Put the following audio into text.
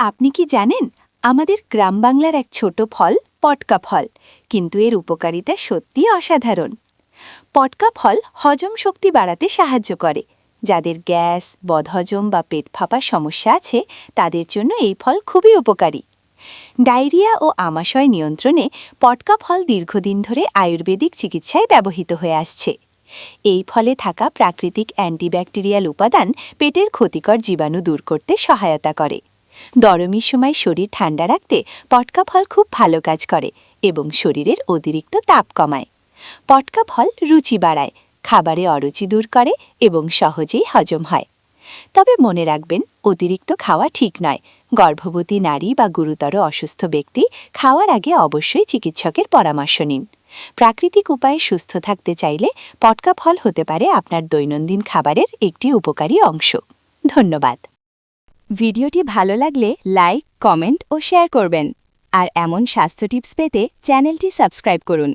আপনি কি জানেন, আমাদের গ্রাম বাংলার এক ছোট ফল পটকা ফল, কিন্তু এর উপকারিতা সত্যি অসাধারণ। পটকা ফল হজম শক্তি বাড়াতে সাহায্য করে। যাদের গ্যাস, বদহজম বা পেট ফাঁপার সমস্যা আছে, তাদের জন্য এই ফল খুবই উপকারী। ডায়রিয়া ও আমাশয় নিয়ন্ত্রণে পটকা ফল দীর্ঘদিন ধরে আয়ুর্বেদিক চিকিৎসায় ব্যবহৃত হয়ে আসছে। এই ফলে থাকা প্রাকৃতিক অ্যান্টিব্যাকটেরিয়াল উপাদান পেটের ক্ষতিকর জীবাণু দূর করতে সহায়তা করে। গরমের সময় শরীর ঠান্ডা রাখতে পটকা ফল খুব ভালো কাজ করে এবং শরীরের অতিরিক্ত তাপ কমায়। পটকা ফল রুচি বাড়ায়, খাবারে অরুচি দূর করে এবং সহজেই হজম হয়। তবে মনে রাখবেন, অতিরিক্ত খাওয়া ঠিক নয়। গর্ভবতী নারী বা গুরুতর অসুস্থ ব্যক্তি খাওয়ার আগে অবশ্যই চিকিৎসকের পরামর্শ নিন। প্রাকৃতিক উপায়ে সুস্থ থাকতে চাইলে পটকা ফল হতে পারে আপনার দৈনন্দিন খাবারের একটি উপকারী অংশ। ধন্যবাদ। ভিডিওটি ভালো লাগলে লাইক, কমেন্ট ও শেয়ার করবেন। আর এমন স্বাস্থ্য টিপস পেতে চ্যানেলটি সাবস্ক্রাইব করুন।